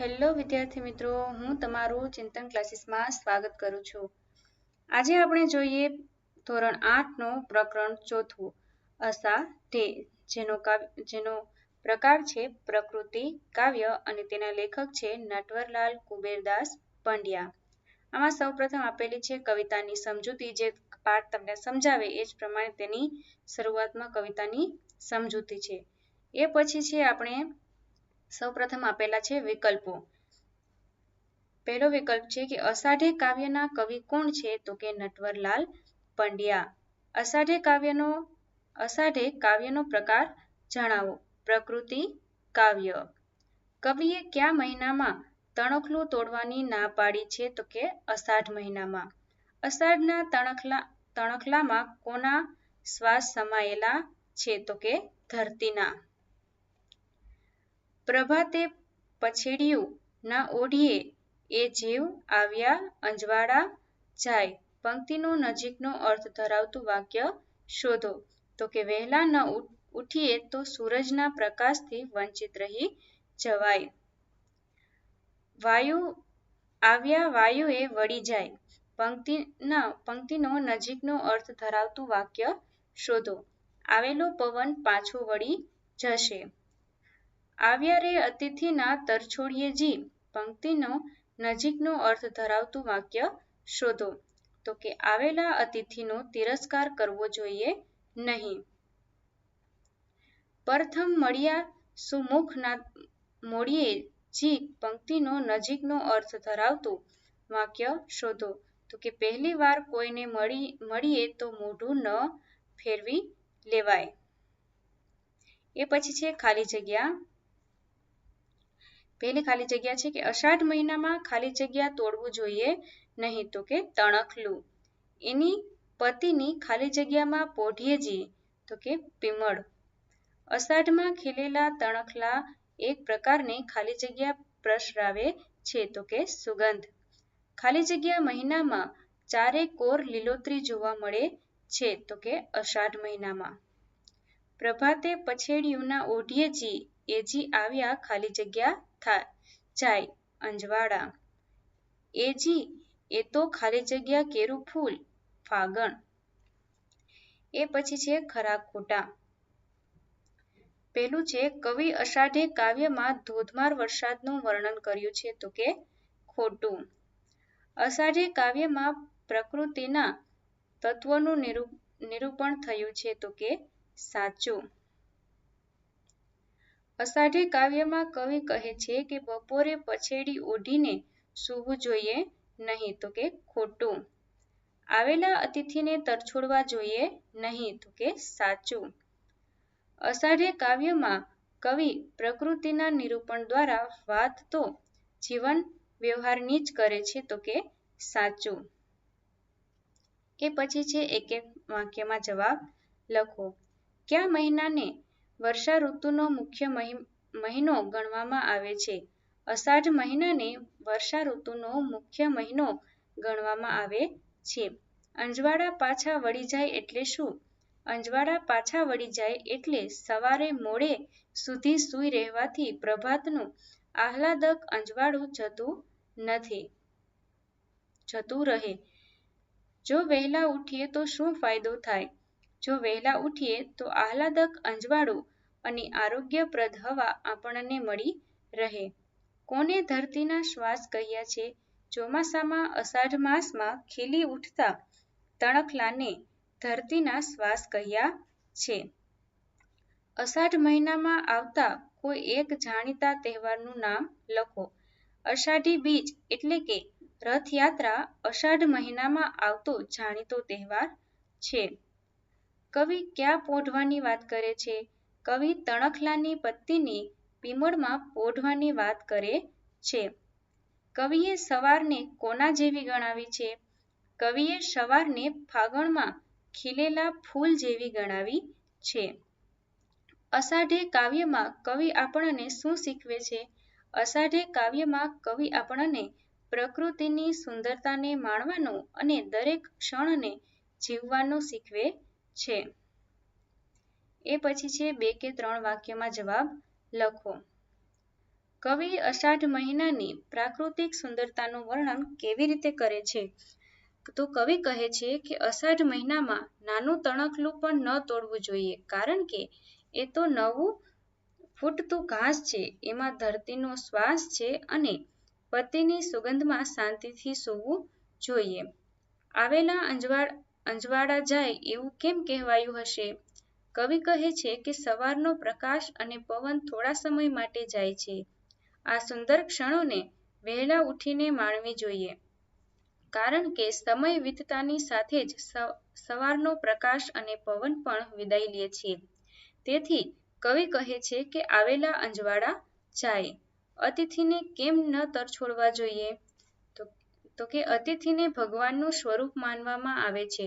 Hello વિદ્યાર્થી મિત્રો, હું તમારું ચિંતન ક્લાસીસમાં સ્વાગત કરું છું. આજે આપણે જોઈએ ધોરણ આઠનો પ્રકરણ ચોથું, અસા તે જેનો જેનો પ્રકાર છે પ્રકૃતિ, કાવ્ય અને તેના લેખક છે નટવરલાલ કુબેરદાસ પંડ્યા. આમાં સૌપ્રથમ આપેલી છે કવિતાની સમજૂતી, જે પાઠ તમને સમજાવે એ જ પ્રમાણે તેની શરૂઆતમાં કવિતાની સમજૂતી છે. એ પછી છે આપણે સૌપ્રથમ આપેલા છે વિકલ્પો. પહેલો વિકલ્પ છે કે અષાઢે કાવ્યના કવિ કોણ છે તો કે નટવરલાલ પંડ્યા. અષાઢે કાવ્યનો અષાઢે કાવ્યનો પ્રકાર જણાવો. પ્રકૃતિ, કાવ્ય. કવિએ કયા મહિનામાં તણખલું તોડવાની ના પાડી છે તો કે અષાઢ મહિનામાં? અષાઢના તણખલા, તણખલામાં કોના શ્વાસ સમાયેલા છે તો કે ધરતીના? પ્રભાતે પછેડિયું ના ઓઢીએ, એ જીવ આવ્યા અંજવાળા જાય. પંક્તિનો નજીકનો અર્થ ધરાવતું વાક્ય શોધો. તો કે વહેલા ન ઉઠીએ તો સૂરજના પ્રકાશથી વંચિત રહી જવાય. વાયુ, આવ્યા વાયુએ વળી જાય. પંક્તિના, પંક્તિનો નજીકનો અર્થ ધરાવતું વાક્ય શોધો. આવેલો પવન પાછો વળી જશે. આવ્યા રે અતિથિના તરછોડીએ જી. પંક્તિનો નજીકનો અર્થ ધરાવતું વાક્ય શોધો. તો કે આવેલા અતિથિનો તિરસ્કાર કરવો જોઈએ નહીં. પ્રથમ મળ્યા સુમુખના મોડીએ જી. પંક્તિનો નજીકનો અર્થ ધરાવતું વાક્ય શોધો. તો કે પહેલી વાર કોઈને મળી, મળીએ તો મોઢું ન ફેરવી લેવાય. એ પછી છે ખાલી જગ્યા. પહેલી ખાલી જગ્યા છે કે અષાઢ મહિનામાં ખાલી જગ્યા તોડવું જોઈએ નહીં તો કે તણખલું. એની પતિની ખાલી જગ્યામાં પોઢીએજી તો કે પીમળ. અષાઢમાં ખીલેલા તણખલા એક પ્રકારની ખાલી જગ્યા પ્રસરાવે છે તો કે સુગંધ. ખાલી જગ્યા મહિનામાં ચારે કોર લીલોતરી જોવા મળે છે તો કે અષાઢ મહિનામાં. પ્રભાતે પછેડિયુંના ઓઢિયેજી એજી આવ્યા ખાલી જગ્યા જાય અંજવાળા. એજી એ તો ખાલી જગ્યા કેરું ફૂલ, ફાગણ. એ પછી છે ખરા ખોટા. પેલું છે કવિ અષાઢે કાવ્યમાં ધોધમાર વરસાદનું વર્ણન કર્યું છે તો કે ખોટું. અષાઢે કાવ્યમાં પ્રકૃતિના તત્વનું નિરૂપણ થયું છે તો કે સાચું. અષાઢે કાવ્યમાં કવિ કહે છે કે બપોરે પછેડી ઓઢીને સૂવું જોઈએ નહીં તો કે ખોટું. આવેલા અતિથિને તરછોડવા જોઈએ નહીં તો કે સાચું. અષાઢે કાવ્યમાં કવિ પ્રકૃતિના નિરૂપણ દ્વારા વાત તો જીવન વ્યવહારની જ કરે છે તો કે સાચું. એ પછી છે એક એક વાક્યમાં જવાબ લખો. કયા મહિનાને વર્ષા ઋતુનો મુખ્ય મહિનો ગણવામાં આવે છે. અષાઢ મહિનાને વર્ષા ઋતુનો મુખ્ય મહિનો ગણવામાં આવે છે. અંજવાળા પાછા વળી જાય એટલે શું? અંજવાળા પાછા વળી જાય એટલે સવારે મોડે સુધી સૂઈ રહેવાથી પ્રભાતનું આહલાદક અંજવાળું જતું નથી, જતું રહે. જો વહેલા ઉઠીએ તો શું ફાયદો થાય? જો વહેલા ઉઠીએ તો આહલાદક અંજવાળું અને આરોગ્યપ્રદ હવા આપણને મળી રહે. કોને ધરતીના શ્વાસ કહ્યા છે? ચોમાસામાં, અષાઢ માસમાં ખીલી ઉઠતા તણખલાને ધરતીના શ્વાસ કહ્યા છે. અષાઢ મહિનામાં આવતા કોઈ એક જાણીતા તહેવારનું નામ લખો. અષાઢી બીજ એટલે કે રથયાત્રા અષાઢ મહિનામાં આવતો જાણીતો તહેવાર છે. કવિ ક્યાં પોઢવાની વાત કરે છે? કવિ તણખલાની પત્તીની પીમળમાં પોઢવાની વાત કરે છે. કવિએ સવારને કોના જેવી ગણાવી છે? કવિએ સવારને ફાગણમાં ખીલેલા ફૂલ જેવી ગણાવી છે. અષાઢે કાવ્યમાં કવિ આપણને શું શીખવે છે? અષાઢે કાવ્યમાં કવિ આપણને પ્રકૃતિની સુંદરતાને માણવાનું અને દરેક ક્ષણને જીવવાનું શીખવે છે. એ પછી છે બે કે ત્રણ વાક્યમાં જવાબ લખો કવિ અષાઢ મહિનાની પ્રાકૃતિક સુંદરતાનું વર્ણન કેવી રીતે કરે છે? તો કવિ કહે છે કે અષાઢ મહિનામાં નાનું તણખલું પણ ન તોડવું જોઈએ, કારણ કે એ તો નવું ફૂટતું ઘાસ છે, એમાં ધરતીનો શ્વાસ છે અને પતિની સુગંધમાં શાંતિથી સૂવું જોઈએ. આવેલા અંજવાળ અંજવાળા જાય એવું કેમ કહેવાયું હશે? કવિ કહે છે કે સવારનો પ્રકાશ અને પવન થોડા સમય માટે જાય છે. આ સુંદર ક્ષણોને વહેલા ઉઠીને માણવી જોઈએ. કારણ કે સમય વીતતાની સાથે જ સવારનો પ્રકાશ અને પવન પણ વિદાય લે છે. તેથી કવિ કહે છે કે આવેલા અંજવાળા જાય. અતિથિને કેમ ન તરછોડવા જોઈએ? તો કે અતિથિને ભગવાનનું સ્વરૂપ માનવામાં આવે છે.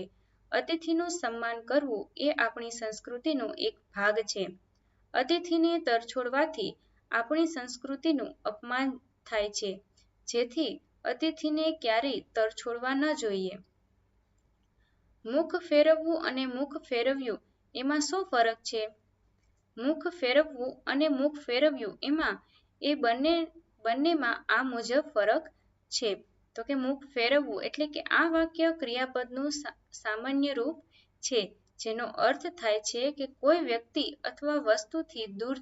અતિથિનું સન્માન કરવું એ આપણી સંસ્કૃતિનો એક ભાગ છે. અતિથિને તરછોડવાથી આપણી સંસ્કૃતિનું અપમાન થાય છે. જેથી અતિથિને ક્યારેય તરછોડવા ન જોઈએ. મુખ ફેરવવું અને મુખ ફેરવ્યું એમાં શું ફરક છે? મુખ ફેરવવું અને મુખ ફેરવ્યું એમાં એ બંને, બંનેમાં આ મુજબ ફરક છે. તો કે મુખ ફેરવવું એટલે કે આ વાક્ય ક્રિયાપદનું સામાન્ય રૂપ છે, જેનો અર્થ થાય છે કે કોઈ વ્યક્તિ અથવા વસ્તુથી દૂર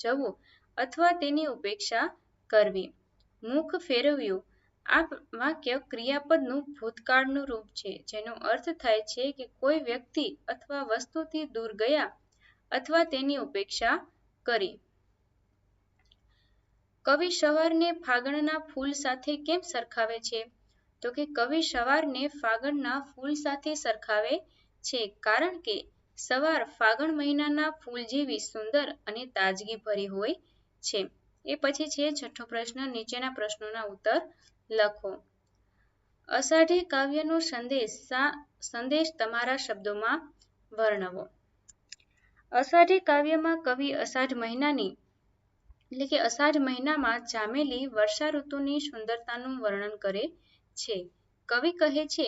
જવું અથવા તેની ઉપેક્ષા કરવી. મુખ ફેરવ્યું આ વાક્ય ક્રિયાપદનું ભૂતકાળનું રૂપ છે, જેનો અર્થ થાય છે કે કોઈ વ્યક્તિ અથવા વસ્તુથી દૂર ગયા અથવા તેની ઉપેક્ષા કરી. કવિ સવારને ફાગણના ફૂલ સાથે કેમ સરખાવે છે? તો કે કવિ સવારને ફાગણના ફૂલ સાથે સરખાવે છે કારણ કે સવાર ફાગણ મહિનાના ફૂલ જેવી સુંદર અને તાજગી ભરી હોય છે. એ પછી છે છઠ્ઠો પ્રશ્ન, નીચેના પ્રશ્નોના ઉત્તર લખો. અષાઢી કાવ્યનો સંદેશ સંદેશ તમારા શબ્દોમાં વર્ણવો. અષાઢી કાવ્યમાં કવિ અષાઢ મહિનાની એટલે કે અષાઢ મહિનામાં જામેલી વર્ષા ઋતુની સુંદરતાનું વર્ણન કરે છે. કવિ કહે છે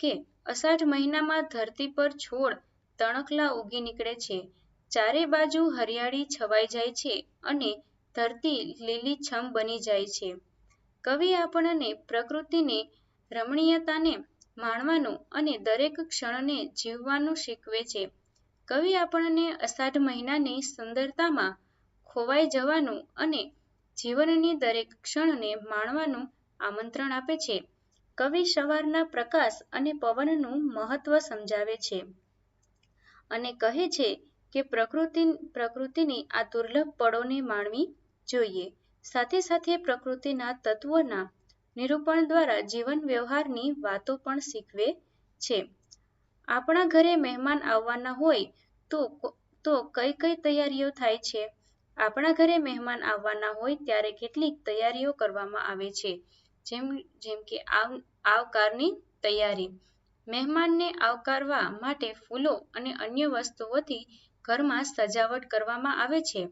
કે અષાઢ મહિનામાં ધરતી પર છોડ તણખલા ઉગી નીકળે છે. ચારે બાજુ હરિયાળી છવાઈ જાય છે અને ધરતી લીલીછમ બની જાય છે. કવિ આપણને પ્રકૃતિની, રમણીયતાને માણવાનું અને દરેક ક્ષણને જીવવાનું શીખવે છે. કવિ આપણને અષાઢ મહિનાની સુંદરતામાં ખોવાઈ જવાનું અને જીવનની દરેક ક્ષણને માણવાનું આમંત્રણ આપે છે. કવિ સવારના પ્રકાશ અને પવનનું મહત્વ સમજાવે છે અને કહે છે કે પ્રકૃતિ, પ્રકૃતિની આ દુર્લભ પળોને માણવી જોઈએ. સાથે સાથે પ્રકૃતિના તત્વોના નિરૂપણ દ્વારા જીવન વ્યવહારની વાતો પણ શીખવે છે. આપણા ઘરે મહેમાન આવવાના હોય તો તો કઈ કઈ તૈયારીઓ થાય છે? આપણા ઘરે મહેમાન આવવાના હોય ત્યારે કેટલીક તૈયારીઓ કરવામાં આવે છે. જેમ જેમ કે આવકારની તૈયારી. મહેમાનને આવકારવા માટે ફૂલો અને અન્ય વસ્તુઓથી ઘરમાં સજાવટ કરવામાં આવે છે.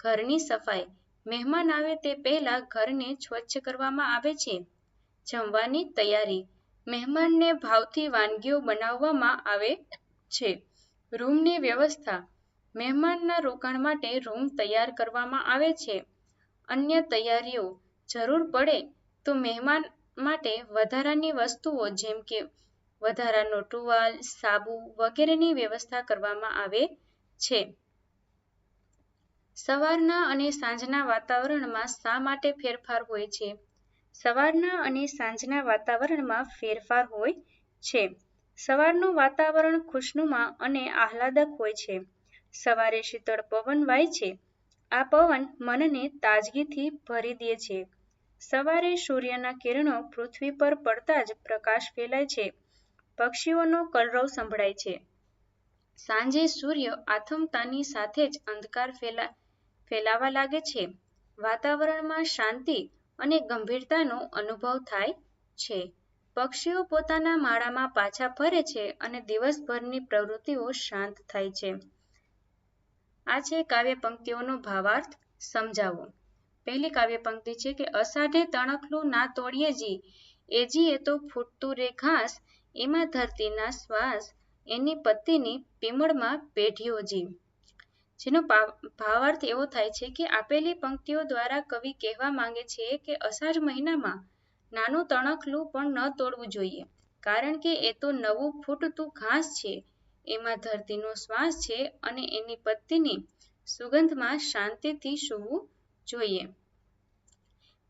ઘરની સફાઈ. મહેમાન આવે તે પહેલા ઘરને સ્વચ્છ કરવામાં આવે છે. જમવાની તૈયારી. મહેમાનને ભાવથી વાનગીઓ બનાવવામાં આવે છે. રૂમની વ્યવસ્થા. મહેમાનના રોકાણ માટે રૂમ તૈયાર કરવામાં આવે છે. અન્ય તૈયારીઓ. જરૂર પડે તો મહેમાન માટે વધારાની વસ્તુઓ જેમ કે વધારાનો ટુવાલ, સાબુ વગેરેની વ્યવસ્થા કરવામાં આવે છે. સવારના અને સાંજના વાતાવરણમાં શા માટે ફેરફાર હોય છે? સવારના અને સાંજના વાતાવરણમાં ફેરફાર હોય છે. સવારનું વાતાવરણ ખુશનુમા અને આહલાદક હોય છે. સવારે શીતળ પવન વાય છે. આ પવન મનને તાજગીથી ભરી દે છે. સવારે સૂર્યના કિરણો પૃથ્વી પર પડતા જ પ્રકાશ ફેલાય છે. પક્ષીઓનો કલરવ સંભળાય છે. સાંજે સૂર્ય આથમતાની સાથે જ અંધકાર ફેલા, ફેલાવા લાગે છે. વાતાવરણમાં શાંતિ અને ગંભીરતાનો અનુભવ થાય છે. પક્ષીઓ પોતાના માળામાં પાછા ફરે છે અને દિવસભરની પ્રવૃત્તિઓ શાંત થાય છે. આ છે કાવ્ય પંક્તિઓનો ભાવાર્થ, સમજાવો. પહેલી કાવ્ય પંક્તિ છે કે અષાઢે તણખલું ના તોડીએ જી એજી એ તો ફૂટતું રે ઘાસ, એમાં ધરતીના શ્વાસ, એની પતિની પીમળમાં પેઢીઓ જી. જેનો ભાવાર્થ એવો થાય છે કે આપેલી પંક્તિઓ દ્વારા કવિ કહેવા માંગે છે કે અષાઢ મહિનામાં નાનું તણખલું પણ ન તોડવું જોઈએ કારણ કે એ તો નવું ફૂટતું ઘાસ છે એમાં ધરતીનો શ્વાસ છે અને એની પત્તીની સુગંધમાં શાંતિથી સૂવું જોઈએ.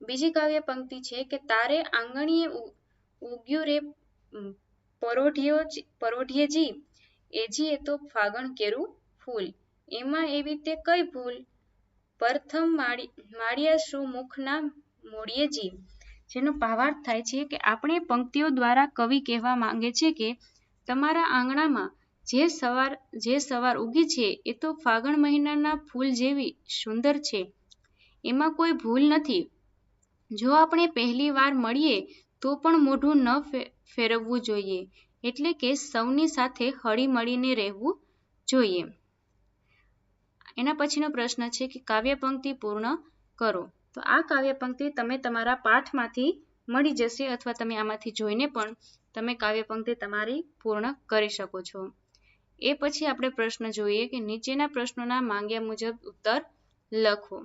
બીજી કાવ્ય પંક્તિ છે કે તારે આંગણીએ ઉગ્યું રે પરોઢિયો પરોઢિયેજી એજી એ તો ફાગણ કેરું ફૂલ. એમાં એવી તે કઈ ભૂલ? પ્રથમ માળી, માળિયા શું મુખના મોડિયેજી જેનો ભાવાર્થ થાય છે કે આપણે પંક્તિઓ દ્વારા કવિ કહેવા માંગે છે કે તમારા આંગણામાં જે સવાર જે સવાર ઉગી છે, એ તો ફાગણ મહિનાના ફૂલ જેવી સુંદર છે. એમાં કોઈ ભૂલ નથી. જો આપણે પહેલી વાર મળીએ, તો પણ મોઢું ન ફેરવવું જોઈએ. એટલે કે સૌની સાથે હળી મળીને રહેવું જોઈએ. એના પછીનો પ્રશ્ન છે કે કાવ્ય પંક્તિ પૂર્ણ કરો. તો આ કાવ્ય પંક્તિ તમે તમારા પાઠમાંથી મળી જશે અથવા તમે આમાંથી જોઈને પણ તમે કાવ્ય પંક્તિ તમારી પૂર્ણ કરી શકો છો. એ પછી આપણે પ્રશ્ન જોઈએ કે નીચેના પ્રશ્નોના માંગ્યા મુજબ ઉત્તર લખો.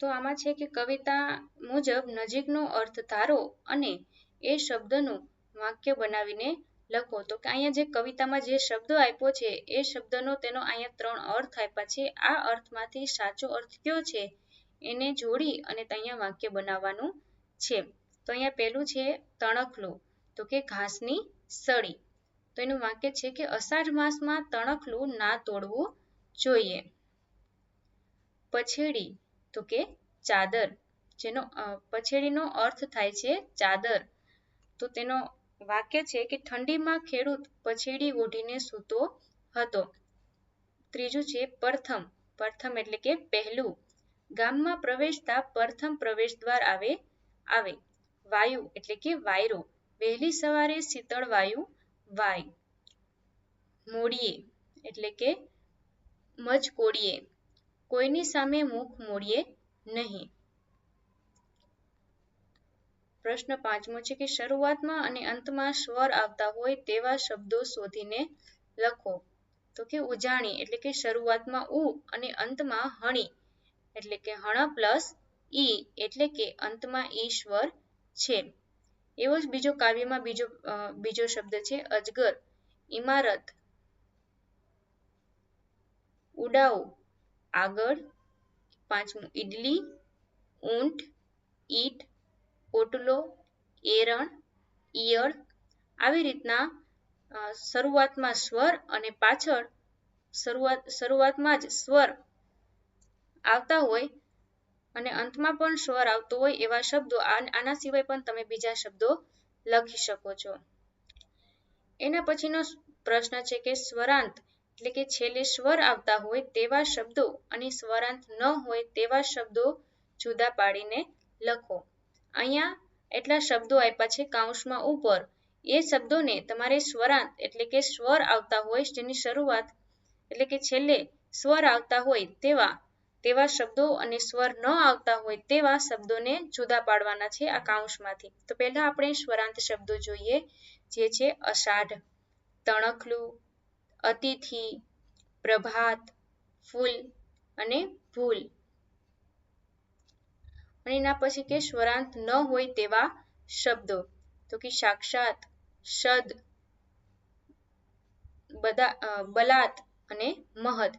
તો આમાં છે કે કવિતા મુજબ નજીકનો અર્થ ધારો અને એ શબ્દનું વાક્ય બનાવીને લખો. તો કે અહીંયા જે કવિતામાં જે શબ્દ આપ્યો છે, એ શબ્દનો તેનો અહીંયા ત્રણ અર્થ આપ્યા છે. આ અર્થમાંથી સાચો અર્થ કયો છે, એને જોડી અને અહીંયા વાક્ય બનાવવાનું છે. તો અહીંયા પહેલું છે તણખલો. તો કે ઘાસની સળી. તો એનું વાક્ય છે કે અષાઢ માસમાં તણખલું ના તોડવું જોઈએ. પછેડી. તો કે ચાદર. જેનો પછેડીનો અર્થ થાય છે ચાદર. તો તેનો વાક્ય છે કે ઠંડીમાં ખેડૂત પછેડી ઓઢીને સૂતો હતો. ત્રીજું છે પ્રથમ. પ્રથમ એટલે કે પહેલું. ગામમાં પ્રવેશતા પ્રથમ પ્રવેશ દ્વાર આવે આવે. વાયુ એટલે કે વાયરો. વહેલી સવારે શીતળ વાયુ વાય. મોડીએ, એટલે કે મજકોડીએ કોઈની સામે મુખ મોડીએ નહીં. પ્રશ્ન પાંચમો છે કે શરૂઆતમાં અને અંતમાં સ્વર આવતા હોય તેવા શબ્દો શોધીને લખો. તો કે ઉજાણી, એટલે કે શરૂઆતમાં ઉ અને અંતમાં હણી. એટલે કે હણ પ્લસ ઈ, એટલે કે અંતમાં ઈશ્વર છે. એવો જ બીજો કાવ્યમાં બીજો બીજો શબ્દ છે, અજગર ઇમારત ઉડાઉ આગળ, પાંચમું, ઈડલી, ઊંટ, ઈટ, ઓટલો, એરણ, ઈયળ, આવી રીતના શરૂઆતમાં સ્વર અને પાછળ શરૂઆત, શરૂઆતમાં જ સ્વર આવતા હોય અને અંતમાં પણ સ્વર આવતો હોય એવા શબ્દો આના સિવાય પણ તમે બીજા શબ્દો લખી શકો છો. એના પછીનો પ્રશ્ન છે કે સ્વરાંત એટલે કે છેલ્લે સ્વર આવતા હોય તેવા શબ્દો અને સ્વરાંત ન હોય તેવા શબ્દો જુદા પાડીને લખો. અહીંયા એટલા શબ્દો આપ્યા છે કાઉન્સમાં ઉપર. એ શબ્દોને તમારે સ્વરાંત એટલે કે સ્વર આવતા હોય જેની શરૂઆત એટલે કે છેલ્લે સ્વર આવતા હોય તેવા તેવા શબ્દો અને સ્વર ન આવતા હોય તેવા શબ્દોને જુદા પાડવાના છે આ કાઉન્સમાંથી તો પહેલા આપણે સ્વરાંત શબ્દો જોઈએ, જે છે અષાઢ, તણખલું, અતિથિ, પ્રભાત, ફૂલ અને ભૂલ. અને એના પછી કે સ્વરાંત ન હોય તેવા શબ્દો, તો કે સાક્ષાત શદ બધા બલાત અને મહદ.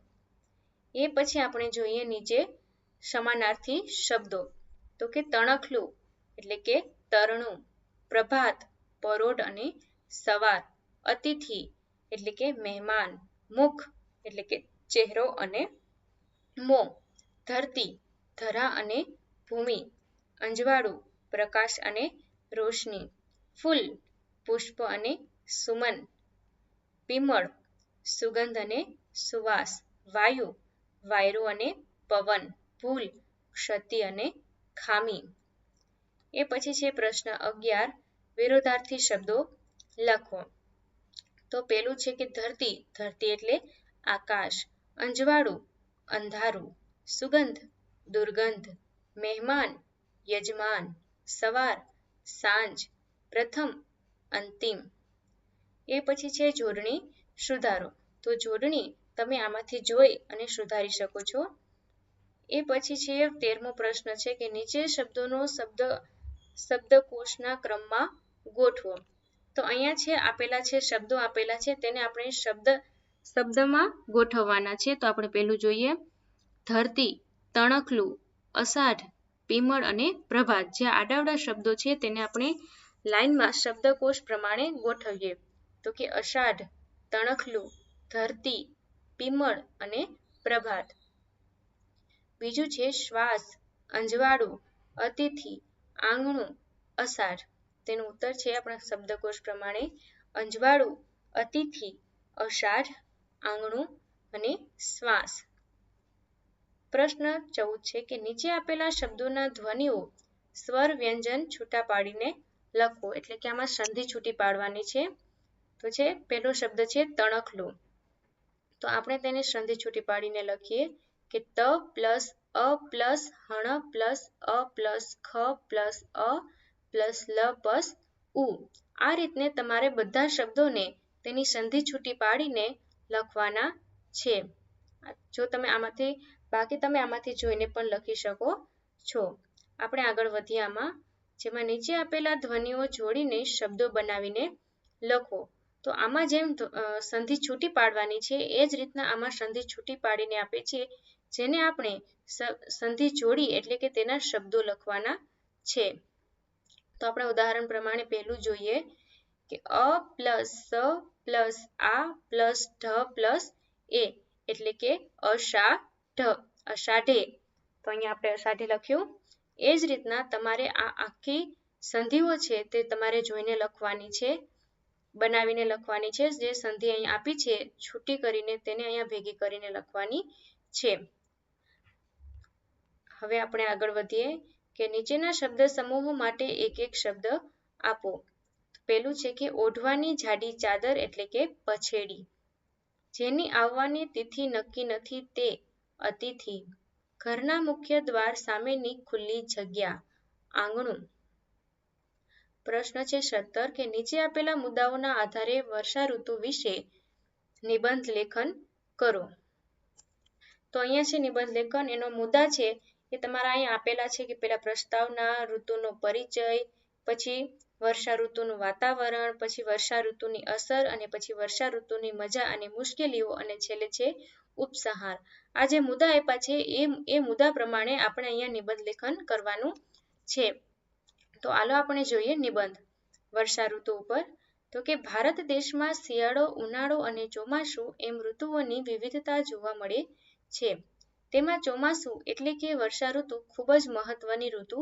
એ પછી આપણે જોઈએ નીચે સમાનાર્થી શબ્દો. તો કે તણખલું, એટલે કે તરણું, પ્રભાત, પરોઢ અને સવાર, અતિથિ, એટલે કે મહેમાન, મુખ, એટલે કે ચહેરો અને મો, ધરતી, ધરા અને ભૂમિ, અંજવાળું, પ્રકાશ અને રોશની, ફૂલ, પુષ્પ અને સુમન પીમળ સુગંધ અને સુવાસ, વાયુ વાયરો અને પવન, ભૂલ, ક્ષતિ અને ખામી. એ પછી છે પ્રશ્ન અગિયાર, વિરોધાર્થી શબ્દો લખો. તો પેલું છે કે ધરતી ધરતી એટલે આકાશ, અંજવાળું, અંધારું, સુગંધ, દુર્ગંધ, મહેમાન, યજમાન, સવાર, સાંજ, પ્રથમ, અંતિમ. એ પછી છે જોડણી, સુધારો. તો જોડણી તમે આમાંથી જોઈ અને સુધારી શકો છો. એ પછી છે, તેરમો પ્રશ્ન છે કે નીચે શબ્દોનો શબ્દ, શબ્દકોશના ક્રમમાં ગોઠવો. તો અહીંયા છે, આપેલા છે, શબ્દો આપેલા છે, તેને આપણે શબ્દ, શબ્દમાં ગોઠવવાના છે. તો આપણે પહેલું જોઈએ, ધરતી, તણખલું, અષાઢ પીમળ અને પ્રભાત. જે આડાવડા શબ્દો છે, તેને આપણે લાઇનમાં શબ્દકોશ પ્રમાણે ગોઠવીએ. તો કે અષાઢ, તણખલું, ધરતી પીમળ અને પ્રભાત. બીજું છે શ્વાસ, અંજવાળું, અતિથિ, આંગણું અસાર તેનું ઉત્તર છે આપણા શબ્દકોશ પ્રમાણે અંજવાળું, અતિથિ, અષાઢ, આંગણું અને શ્વાસ. પ્રશ્ન ચૌદ છે કે નીચે આપેલા શબ્દોના ધ્વનિઓ સ્વર વ્યંજન છૂટા પાડીને લખવો, એટલે કે આમાં સંધિ છૂટી પાડવાની છે. તો છે, પહેલો શબ્દ છે તણખલું. તો આપણે તેને સંધિ છૂટી પાડીને લખીએ કે ત પ્લસ અ પ્લસ હણ પ્લસ અ પ્લસ ખ પ્લસ અ પ્લસ લ પ્લસ ઉ. આ રીતને તમારે બધા શબ્દોને તેની સંધિ છૂટી પાડીને લખવાના છે. જો તમે આમાંથી, બાકી તમે આમાંથી જોઈને પણ લખી શકો છો. આપણે આગળ વધીએ આમાં. જેમાં નીચે આપેલા ધ્વનિઓ જોડીને શબ્દો બનાવીને લખો. તો આમાં જેમ સંધિ છૂટી પાડવાની છે, એ જ રીતના આમાં સંધિ છૂટી પાડીને આપે છે, જેને આપણે સંધિ જોડી એટલે કે તેના શબ્દો લખવાના છે. તો આપણે ઉદાહરણ પ્રમાણે પહેલું જોઈએ કે અ પ્લસ સ પ્લસ આ પ્લસ ઢ પ્લસ એ એટલે કે અષાઢ, અષાઢે. તો અહીંયા આપણે અષાઢે લખ્યું. એ જ રીતના તમારે આ આખી સંધિઓ છે તે તમારે જોઈને લખવાની છે. બનાવીને લખવાની છે. જે સંધિ અહીં આપી છે, છૂટી કરીને તેને અહીંયા ભેગી કરીને લખવાની છે. હવે આપણે આગળ વધીએ કે નીચેના શબ્દ સમૂહો માટે એક એક શબ્દ આપો. પેલું છે કે ઓઢવાની જાડી ચાદર એટલે કે પછેડી. જેની આવવાની તિથિ નક્કી નથી તે અતિથિ. ઘરના મુખ્ય દ્વાર સામેની ખુલ્લી જગ્યા. આંગણું. પ્રશ્ન છે સત્તર કે નીચે આપેલા મુદ્દાઓના આધારે વર્ષા ઋતુ વિશે નિબંધ લેખન કરો. તો અહીંયા છે નિબંધ લેખન. એનો મુદ્દા છે એ તમારા અહીંયા આપેલા છે કે પેલા પ્રસ્તાવના ઋતુનો પરિચય, પછી વર્ષા ઋતુનું વાતાવરણ, પછી વર્ષા ઋતુની અસર અને પછી વર્ષા ઋતુની મજા અને મુશ્કેલીઓ અને છેલ્લે છે ઉપસંહાર. આ જે મુદ્દા આપ્યા છે એ એ મુદ્દા પ્રમાણે આપણે અહીંયા નિબંધ લેખન કરવાનું છે. તો આલો આપણે જોઈએ નિબંધ. વર્ષા ઋતુ ઉપર, તો કે ભારત દેશમાં શિયાળો, ઉનાળો અને ચોમાસું એમ ઋતુઓની વિવિધતા જોવા મળે છે. તેમાં ચોમાસું એટલે કે વર્ષા ઋતુ ખૂબ જ મહત્વની ઋતુ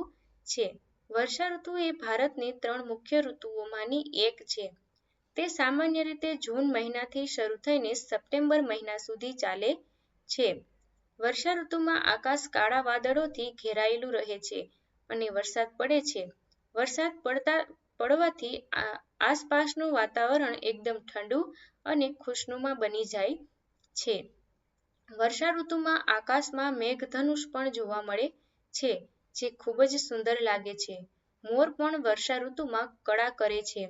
છે. વર્ષા ઋતુ એ ભારતની ત્રણ મુખ્ય ઋતુઓમાંની એક છે. તે સામાન્ય રીતે જૂન મહિનાથી શરૂ થઈને સપ્ટેમ્બર મહિના સુધી ચાલે છે. વર્ષા ઋતુમાં આકાશ કાળા વાદળોથી ઘેરાયેલું રહે છે અને વરસાદ પડે છે. વરસાદ પડતા, પડવાથી આસપાસનું વાતાવરણ એકદમ ઠંડુ અને ખુશનુમા બની જાય છે. વર્ષા ઋતુમાં આકાશમાં મેઘધનુષ પણ જોવા મળે છે, જે ખૂબ જ સુંદર લાગે છે. મોર પણ વર્ષા ઋતુમાં કળા કરે છે.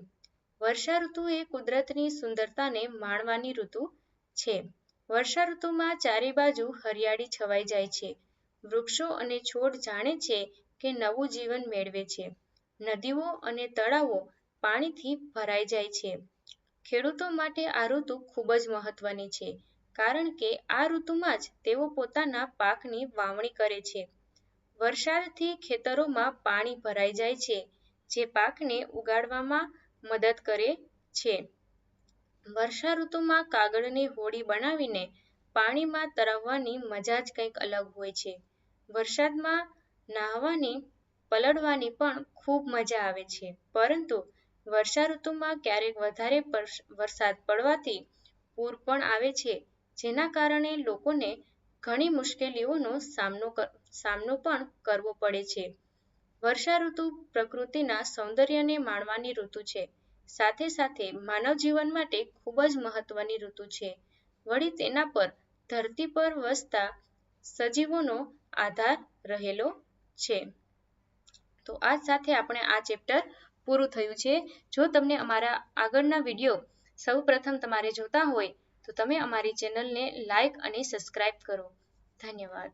વર્ષા ઋતુ એ કુદરતની સુંદરતાને માણવાની ઋતુ છે. વર્ષા ઋતુમાં ચારે બાજુ હરિયાળી છવાઈ જાય છે. વૃક્ષો અને છોડ જાણે છે કે નવું જીવન મેળવે છે. નદીઓ અને તળાવો પાણીથી ભરાઈ જાય છે. ખેડૂતો માટે આ ઋતુ ખૂબ જ મહત્વની છે, કારણ કે આ ઋતુમાં જ તેઓ પોતાના પાકની વાવણી કરે છે. વરસાદથી ખેતરોમાં પાણી ભરાઈ જાય છે, જે પાકને ઉગાડવામાં મદદ કરે છે. વર્ષા ઋતુમાં કાગળની હોડી બનાવીને પાણીમાં તરાવવાની મજા જ કંઈક અલગ હોય છે. વરસાદમાં નાહવાની, પલળવાની પણ ખૂબ મજા આવે છે. પરંતુ વર્ષા ઋતુમાં ક્યારેક વધારે વરસાદ પડવાથી પૂર પણ આવે છે, જેના કારણે લોકોને ઘણી મુશ્કેલીઓનો સામનો સામનો પણ કરવો પડે છે. વર્ષા ઋતુ પ્રકૃતિના સૌંદર્યને માણવાની ઋતુ છે. સાથે સાથે માનવ જીવન માટે ખૂબ જ મહત્વની ઋતુ છે. વળી તેના પર ધરતી પર વસતા સજીવોનો આધાર રહેલો છે. તો આ સાથે આપણે આ ચેપ્ટર પૂરું થયું છે. જો તમને અમારા આગળના વીડિયો સૌ પ્રથમ તમારે જોતા હોય, તો તમે અમારી ચેનલને લાઇક અને સબસ્ક્રાઇબ કરો. ધન્યવાદ.